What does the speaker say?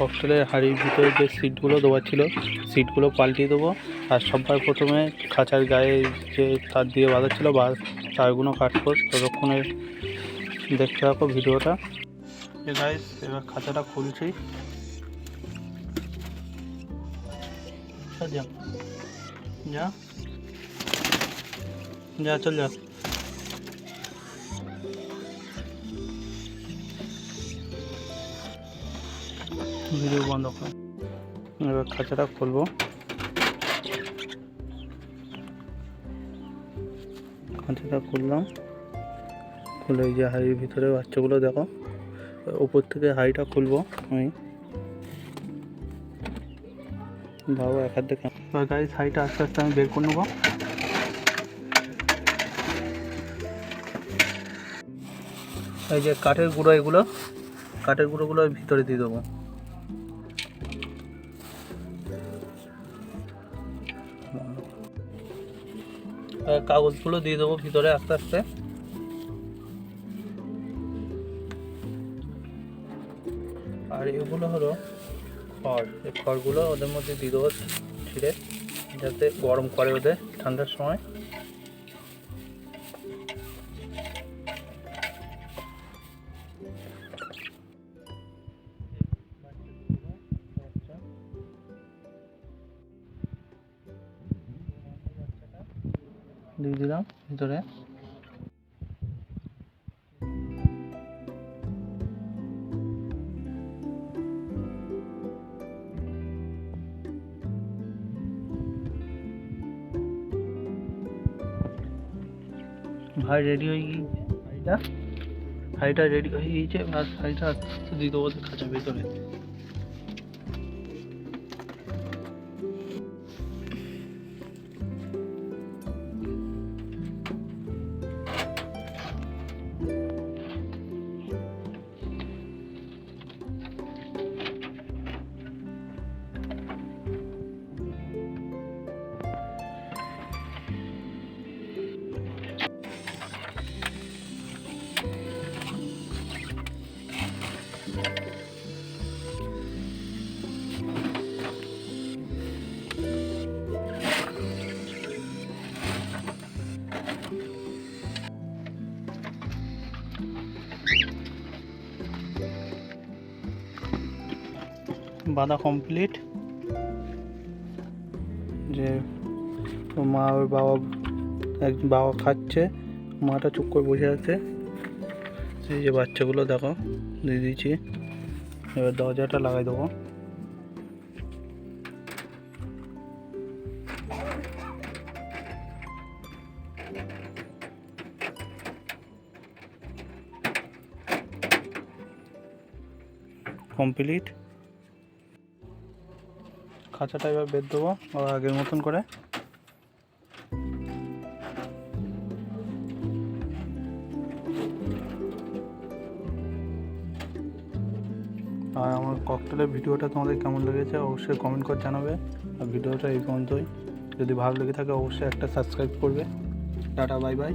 ককটেলের হাঁড়ির ভিতরে যে সিটগুলো দেওয়া ছিল সিটগুলো পাল্টিয়ে দেবো। আর সবার প্রথমে খাঁচার গায়ে যে তার দিয়ে বাঁধা ছিল, বা তারগুলো কাটবো ততক্ষণে দেখতে থাকো ভিডিওটা। গাইস এবার খাঁচাটা খুলছি। যা। যা, চল যা। ভিডিও বন্ধ কর। এবার খাঁচাটা খুলবো। খাঁচাটা খুললাম। খুলে যে হাড়ির ভিতরে বাচ্চাগুলো দেখো। উপর থেকে হাড়িটা খুলবো আমি। বাবা, এক হাত দেখে। গাড়ি হাড়িটা আস্তে আস্তে আমি বের করে নেব। এই যে কাঠের গুঁড়ো এগুলো, কাঠের গুঁড়োগুলো ভিতরে দিয়ে দেবো। কাগজগুলো দিয়ে দেবো ভিতরে আস্তে আস্তে। আর এগুলো হলো খড়। এই খড়গুলো ওদের মধ্যে দিয়ে দেবো ছিঁড়ে, যাতে গরম করে ওদের ঠান্ডার সময়। দিয়ে দিলাম ভিতরে। ভাই রেডি হয়ে গিয়েছে? হাঁড়িটা হাঁড়িটা রেডি হয়ে গিয়েছে আর হাঁড়িটা দিয়ে দেবো খাঁচার ভিতরে। বাঁধা কমপ্লিট যে মা ওর বাবা, এক বাবা খাচ্ছে, মাটা চুপ করে বসে আছে। এই যে বাচ্চাগুলো দেখো, দিয়ে দিয়েছি। এবার দরজাটা লাগাই দেবো। কমপ্লিট খাঁচাটা এবার বের দেবো আগের মতন করে। আর আমার ককটেলের ভিডিওটা তোমাদের কেমন লেগেছে অবশ্যই কমেন্ট করে জানাবে। আর ভিডিওটা এই পর্যন্তই। যদি ভালো লেগে থাকে অবশ্যই একটা সাবস্ক্রাইব করবে। Tata bye bye